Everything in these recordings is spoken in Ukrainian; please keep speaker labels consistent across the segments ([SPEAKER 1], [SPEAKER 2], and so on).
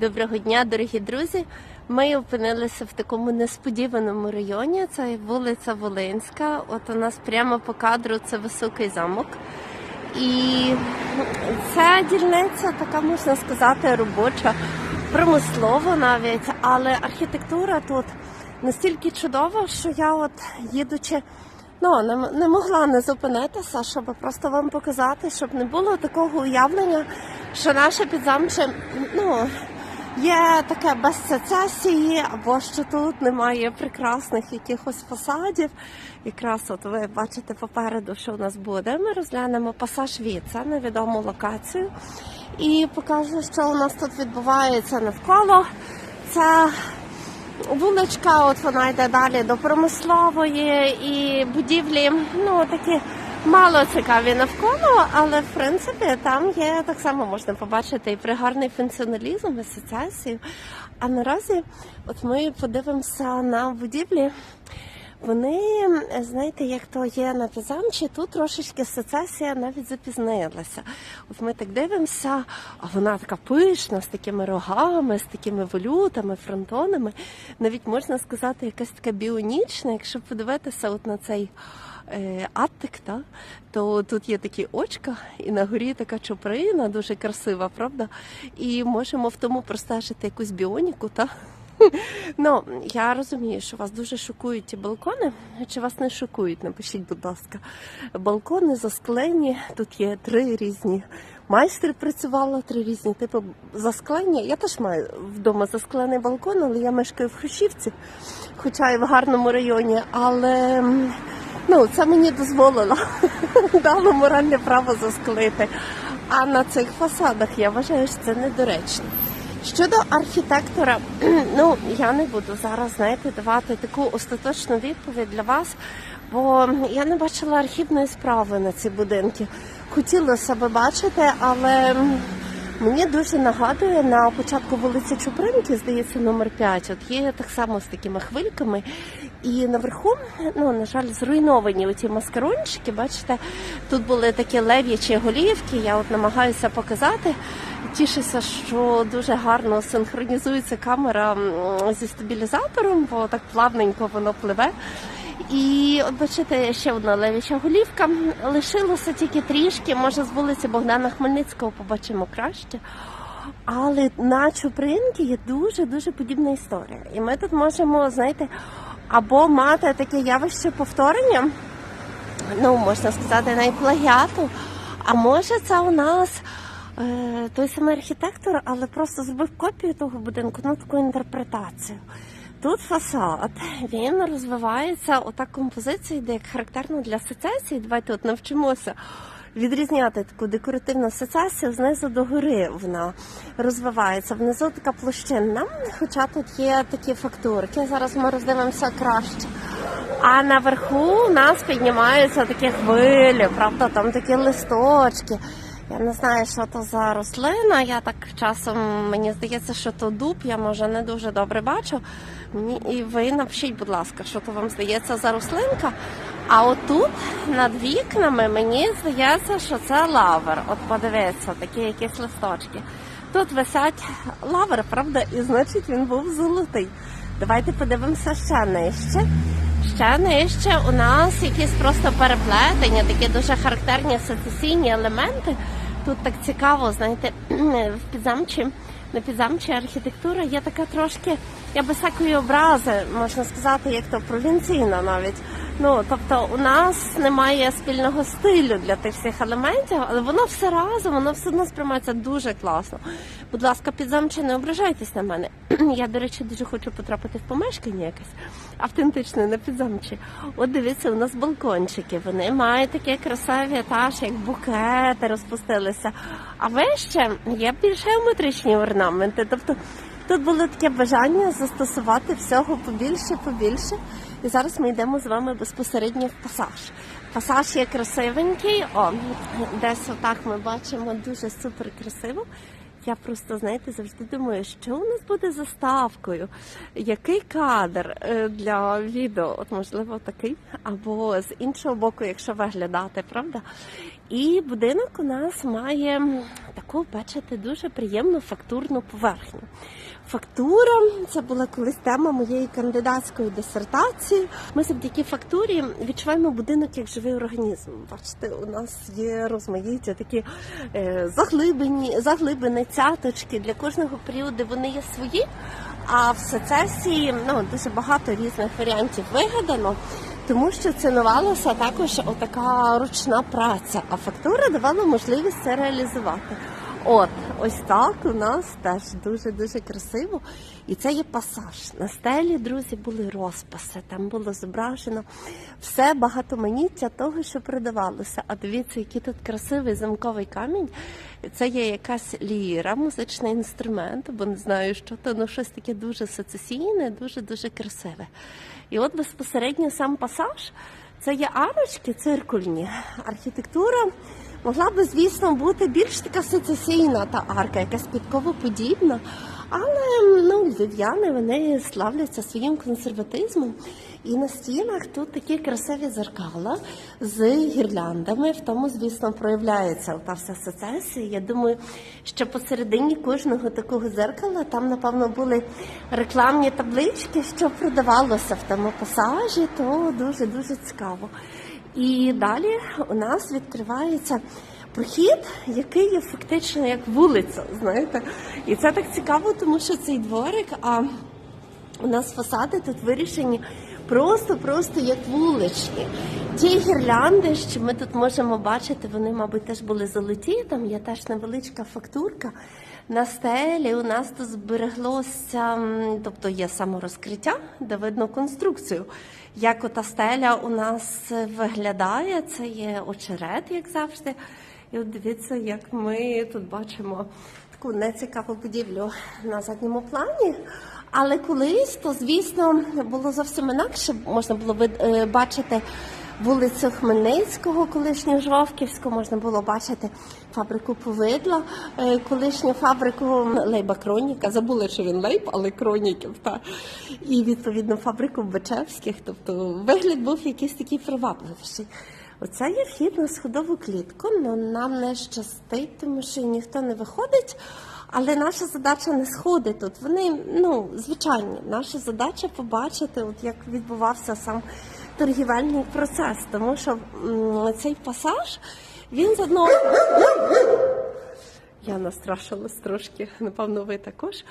[SPEAKER 1] Доброго дня, дорогі друзі. Ми опинилися в такому несподіваному районі. Це вулиця Волинська. От у нас прямо по кадру це високий замок. І ця дільниця така можна сказати робоча, промислова навіть, але архітектура тут настільки чудова, що я от їдучи. Ну, не, не могла не зупинитися, щоб просто вам показати, щоб не було такого уявлення, що наше підзамче, ну, є таке без сецесії, або що тут немає прекрасних якихось фасадів. Якраз от ви бачите попереду, що у нас буде. Ми розглянемо пасаж Віца, невідому локацію, і покажу, що у нас тут відбувається навколо. Це Вуличка, от вона йде далі до промислової і будівлі, ну такі мало цікаві навколо, але в принципі там є так само можна побачити і пригарний функціоналізм, асоціацію. А наразі, от ми подивимося на будівлі. Вони, знаєте, як то є на Пізамчі, тут трошечки сецесія навіть запізнилася. От ми так дивимося, а вона така пишна, з такими рогами, з такими волютами, фронтонами. Навіть можна сказати, якась така біонічна, якщо подивитися от на цей аттик, та, то тут є такі очка, і на горі така чуприна, дуже красива, правда? І можемо в тому простежити якусь біоніку, та? Ну, я розумію, що вас дуже шокують ті балкони. Чи вас не шокують? Напишіть, будь ласка. Балкони засклені. Тут є три різні майстри працювали, три різні типи засклення. Я теж маю вдома засклений балкон, але я мешкаю в Хрущівці, хоча і в гарному районі. Але ну, це мені дозволило, дало моральне право засклити. А на цих фасадах я вважаю, що це недоречно. Щодо архітектора, ну я не буду зараз знаєте давати таку остаточну відповідь для вас, бо я не бачила архівної справи на ці будинки. Хотілося би бачити, але мені дуже нагадує на початку вулиці Чупринки, здається, номер 5, От є так само з такими хвильками. І наверху, ну на жаль, зруйновані оті маскарончики. Бачите, тут були такі лев'ячі голівки. Я от намагаюся показати. Тішуся, що дуже гарно синхронізується камера зі стабілізатором, бо так плавненько воно пливе. І от бачите, ще одна левіча голівка. Лишилося тільки трішки. Може, з вулиці Богдана Хмельницького побачимо краще. Але на Чупринки є дуже дуже подібна історія. І ми тут можемо, знаєте, або мати таке явище повторення, ну можна сказати, найплагіату. А може, це у нас е, той самий архітектор, але просто зробив копію того будинку, ну таку інтерпретацію. Тут фасад, він розвивається, ота композиція йде як характерно для сецесії. Давайте от навчимося відрізняти таку декоративну сецесію знизу до гори вона розвивається. Внизу така площинна, хоча тут є такі фактурки. Зараз ми роздивимося краще. А наверху у нас піднімаються такі хвилі, правда, там такі листочки. Я не знаю, що то за рослина. Я так часом мені здається, що то дуб, я може не дуже добре бачу. Мені і ви напишіть, будь ласка, що то вам здається за рослинка. А отут над вікнами мені здається, що це лавр. От подивіться, такі якісь листочки. Тут висять лавр, правда, і значить він був золотий. Давайте подивимося ще нижче. Ще нижче у нас якісь просто переплетення, такі дуже характерні сецесійні елементи. Тут так цікаво, знаєте, в підзамчі, на підзамчі архітектура є така трошки, я без всякої образи, можна сказати, як то провінційна навіть. Ну, тобто у нас немає спільного стилю для тих всіх елементів, але воно все разом, воно все одно сприймається дуже класно. Будь ласка, підзамчі, не ображайтесь на мене. Я, до речі, дуже хочу потрапити в помешкання якесь автентичне на підзамчі. От дивіться, у нас балкончики. Вони мають такі красиві етаж, як букети розпустилися. А вище є більш геометричні орнаменти. Тобто тут було таке бажання застосувати всього побільше, побільше. І зараз ми йдемо з вами безпосередньо в пасаж. Пасаж є красивенький. О, десь отак ми бачимо дуже супер красиво. Я просто, знаєте, завжди думаю, що у нас буде заставкою, який кадр е, для відео, от можливо такий, або з іншого боку, якщо виглядати, правда? І будинок у нас має таку, бачите, дуже приємну фактурну поверхню. Фактура це була колись тема моєї кандидатської дисертації. Ми завдяки фактурі відчуваємо будинок як живий організм. Бачите, у нас є розмаїття такі е, заглиблені, заглибини цяточки. Для кожного періоду вони є свої. А в сецесії ну, дуже багато різних варіантів вигадано, тому що цінувалася також отака ручна праця, а фактура давала можливість це реалізувати. От, ось так у нас теж дуже дуже красиво. І це є пасаж. На стелі, друзі, були розписи. Там було зображено все багатоманіття того, що продавалося. А дивіться, який тут красивий замковий камінь. Це є якась ліра, музичний інструмент, бо не знаю, що то ну щось таке дуже сецесійне, дуже дуже красиве. І от безпосередньо сам пасаж це є арочки циркульні. Архітектура могла би, звісно, бути більш така сецесійна та арка, якась підковоподібна. Але ну, львів'яни вони славляться своїм консерватизмом. І на стінах тут такі красиві зеркала з гірляндами. В тому, звісно, проявляється та вся сецесія. Я думаю, що посередині кожного такого зеркала там, напевно, були рекламні таблички, що продавалося в тому пасажі, то дуже дуже цікаво. І далі у нас відкривається прохід, який є фактично як вулиця, знаєте. І це так цікаво, тому що цей дворик, а у нас фасади тут вирішені просто-просто як вуличні. Ті гірлянди, що ми тут можемо бачити, вони, мабуть, теж були золоті. Там є теж невеличка фактурка. На стелі у нас тут збереглося, тобто є саморозкриття, де видно конструкцію. Як ота стеля у нас виглядає, це є очерет, як завжди. І от дивіться, як ми тут бачимо таку нецікаву будівлю на задньому плані. Але колись, то звісно, було зовсім інакше. Можна було е, бачити вулицю Хмельницького, колишню Жовківську, можна було бачити фабрику повидла, е, колишню фабрику Лейба Кроніка. Забули, що він Лейб, але Кроніків. Та. І відповідно фабрику Бечевських. Тобто вигляд був якийсь такий привабливіший. Оце є вхід на сходову клітку, але нам не щастить, тому що ніхто не виходить. Але наша задача не сходи тут. Вони ну звичайні. Наша задача побачити, от як відбувався сам торгівельний процес, тому що цей пасаж він з одного. Я настрашилась трошки, напевно, ви також.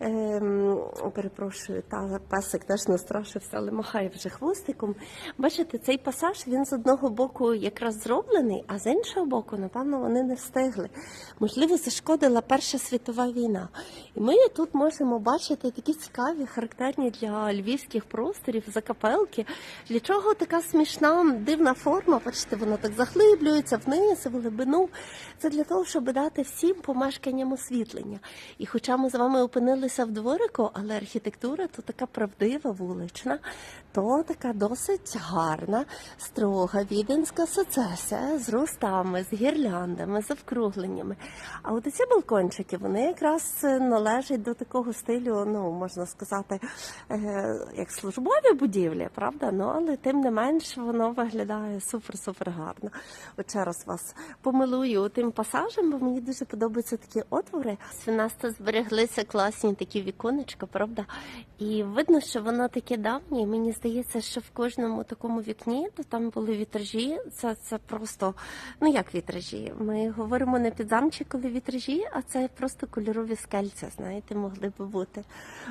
[SPEAKER 1] Ем, перепрошую, та песик теж настрашився, але махає вже хвостиком. Бачите, цей пасаж він з одного боку якраз зроблений, а з іншого боку, напевно, вони не встигли. Можливо, зашкодила Перша світова війна. І ми тут можемо бачити такі цікаві, характерні для львівських просторів закапелки. Для чого така смішна, дивна форма? Бачите, вона так заглиблюється вниз, в глибину. Це для того, щоб дати всім помешканням освітлення. І хоча ми з вами опинилися в дворику, але архітектура то така правдива, вулична, то така досить гарна, строга віденська сецесія з рустами, з гірляндами, з вкругленнями. А от ці балкончики, вони якраз е, належать до такого стилю, ну можна сказати, е, як службові будівлі, правда? Ну але тим не менш воно виглядає супер-супер гарно. От ще раз вас помилую тим пасажем, бо мені дуже подобаються такі отвори. У нас тут збереглися класні такі віконечка, правда? І видно, що воно таке давнє. Мені здається, що в кожному такому вікні то там були вітражі. Це, це просто ну як вітражі. Ми говоримо не підзамчикові вітражі, а це просто кольорові скельця, знаєте, могли би бути.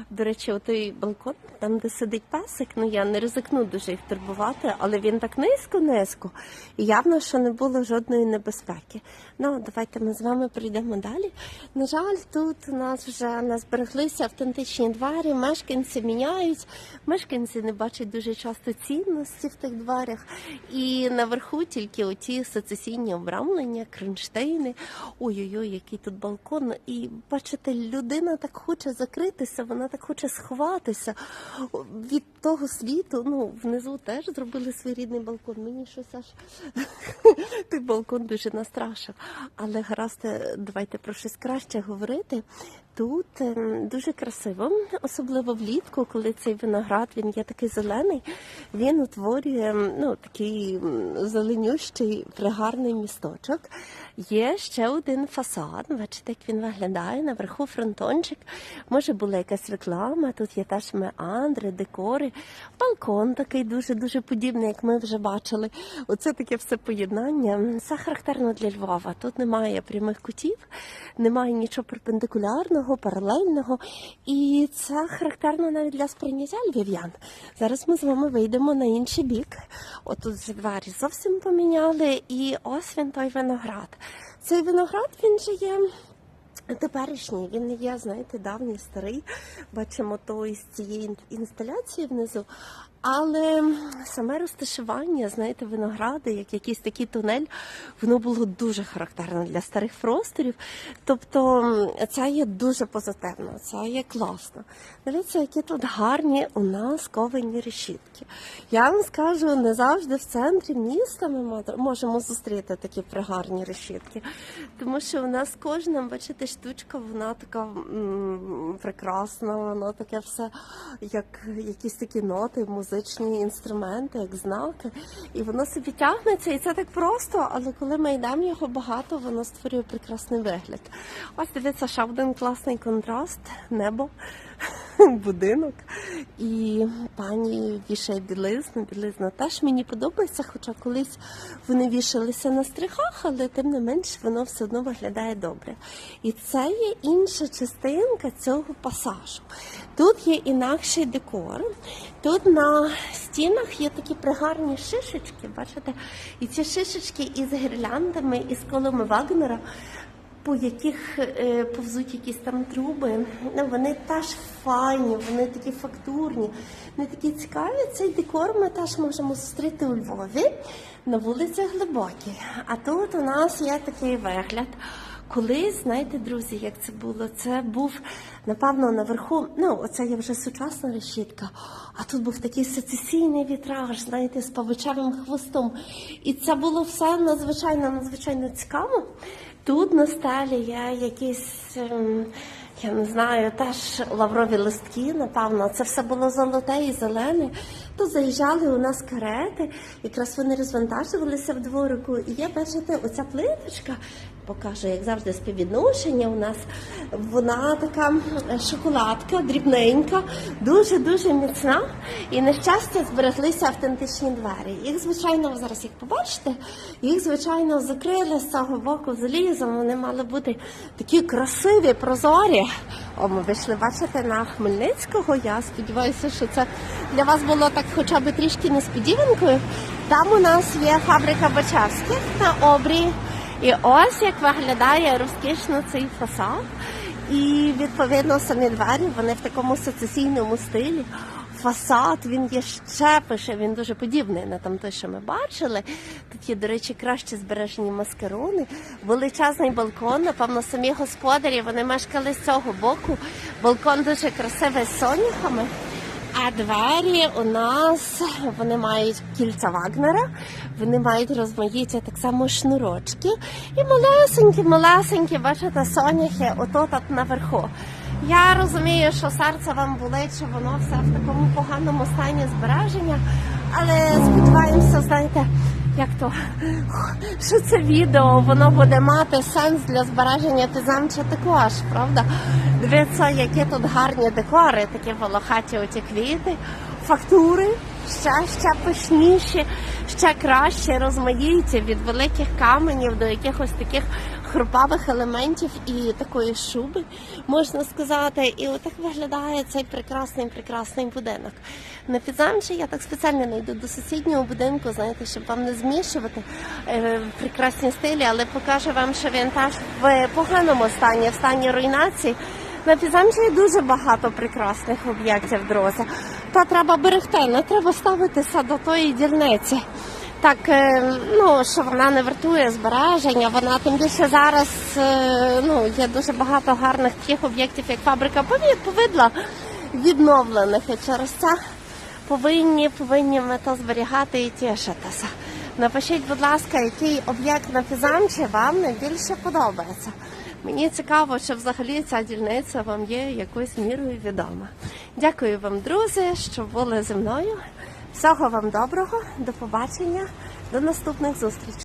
[SPEAKER 1] До речі, отой балкон, там, де сидить песик, ну я не ризикну дуже їх турбувати, але він так низько-низько. І явно, що не було жодної небезпеки. Ну, давайте ми з вами прийдемо далі. На жаль, тут у нас вже не збереглися автентичні двері, мешканці міняють. Мешканці не бачать дуже часто цінності в тих дверях. І наверху тільки оті сецесійні обрамлення, кронштейни. Ой-ой-ой, який тут балкон. І бачите, людина так хоче закритися, вона так хоче сховатися від того світу. Ну, внизу теж зробили свій рідний балкон. Мені щось аж той балкон дуже настрашив. Але гаразд, давайте про щось краще говорити. Тут ем, дуже красиво, особливо влітку, коли цей виноград він є такий зелений, він утворює ну, такий зеленющий, пригарний місточок. Є ще один фасад. Бачите, як він виглядає. Наверху фронтончик. Може була якась реклама. Тут є теж меандри, декори, балкон такий дуже дуже подібний, як ми вже бачили. Оце таке все поєднання. Це характерно для Львова. Тут немає прямих кутів, немає нічого перпендикулярного, паралельного. І це характерно навіть для сприйняття львів'ян. Зараз ми з вами вийдемо на інший бік. Отут двері зовсім поміняли, і ось він той виноград. Цей виноград він же є. Теперішній він не є, знаєте, давній старий. Бачимо то із цієї інсталяції внизу. Але саме розташування, знаєте, виногради, як якийсь такий тунель, воно було дуже характерно для старих просторів. Тобто це є дуже позитивно, це є класно. Дивіться, які тут гарні у нас ковені решітки. Я вам скажу, не завжди в центрі міста ми можемо зустріти такі пригарні решітки. Тому що у нас кожна, бачите, штучка, вона така м, прекрасна, воно таке все, як якісь такі ноти, музичні інструменти, як знаки. І воно собі тягнеться, і це так просто, але коли ми йдемо його багато, воно створює прекрасний вигляд. Ось дивіться, ще один класний контраст, небо. Будинок і пані вішає білизну. Білизна теж мені подобається, хоча колись вони вішалися на стрихах, але тим не менш воно все одно виглядає добре. І це є інша частинка цього пасажу. Тут є інакший декор. Тут на стінах є такі пригарні шишечки, бачите? І ці шишечки із гірляндами, із колами Вагнера по яких е, повзуть якісь там труби. Ну, Вони теж файні, вони такі фактурні, вони такі цікаві. Цей декор ми теж можемо зустріти у Львові на вулиці Глибокій. А тут у нас є такий вигляд. Колись, знаєте, друзі, як це було? Це був, напевно, наверху, ну, оце є вже сучасна решітка, а тут був такий сецесійний вітраж, знаєте, з павичевим хвостом. І це було все надзвичайно, надзвичайно цікаво. Тут на стелі є якісь, ем, я не знаю, теж лаврові листки, напевно. Це все було золоте і зелене. То заїжджали у нас карети, якраз вони розвантажувалися в дворику. І я бачите, оця плиточка, покажу, як завжди, співвідношення у нас. Вона така е, шоколадка, дрібненька, дуже-дуже міцна. І на щастя збереглися автентичні двері. Їх, звичайно, ви зараз їх побачите, їх, звичайно, закрили з цього боку залізом. Вони мали бути такі красиві, прозорі. О, ми вийшли, бачите, на Хмельницького. Я сподіваюся, що це для вас було так хоча б трішки несподіванкою. Там у нас є фабрика Бачевських на обрії. І ось як виглядає розкішно цей фасад. І відповідно самі двері вони в такому сецесійному стилі. Фасад він є ще пише, він дуже подібний на там той, що ми бачили. Тут є, до речі, краще збережені маскарони, величезний балкон. Напевно, самі господарі вони мешкали з цього боку. Балкон дуже красивий з соняхами. А двері у нас вони мають кільця Вагнера, вони мають розмаїття так само шнурочки. І малесенькі, малесенькі, бачите, соняхи ото тут наверху. Я розумію, що серце вам болить, що воно все в такому поганому стані збереження, але сподіваємося, знаєте, як то що це відео воно буде мати сенс для збереження тизамча також, правда? Дивіться, які тут гарні декори, такі волохаті оті квіти, фактури ще ще пишніші, ще краще розмаїті від великих каменів до якихось таких хрупавих елементів і такої шуби, можна сказати. І отак виглядає цей прекрасний, прекрасний будинок. На підземчі я так спеціально не йду до сусіднього будинку, знаєте, щоб вам не змішувати е, прекрасні стилі, але покажу вам, що він теж в поганому стані, в стані руйнації. На підземчі є дуже багато прекрасних об'єктів, друзі. Та треба берегти, не треба ставитися до тої дільниці. Так, е, ну що вона не вартує збереження, вона тим більше зараз е, ну, є дуже багато гарних таких об'єктів, як фабрика пові- повидла відновлених. І через це повинні, повинні ми то зберігати і тішитися. Напишіть, будь ласка, який об'єкт на Фізамчі вам найбільше подобається. Мені цікаво, чи взагалі ця дільниця вам є якоюсь мірою відома. Дякую вам, друзі, що були зі мною. Всього вам доброго, до побачення, до наступних зустрічей.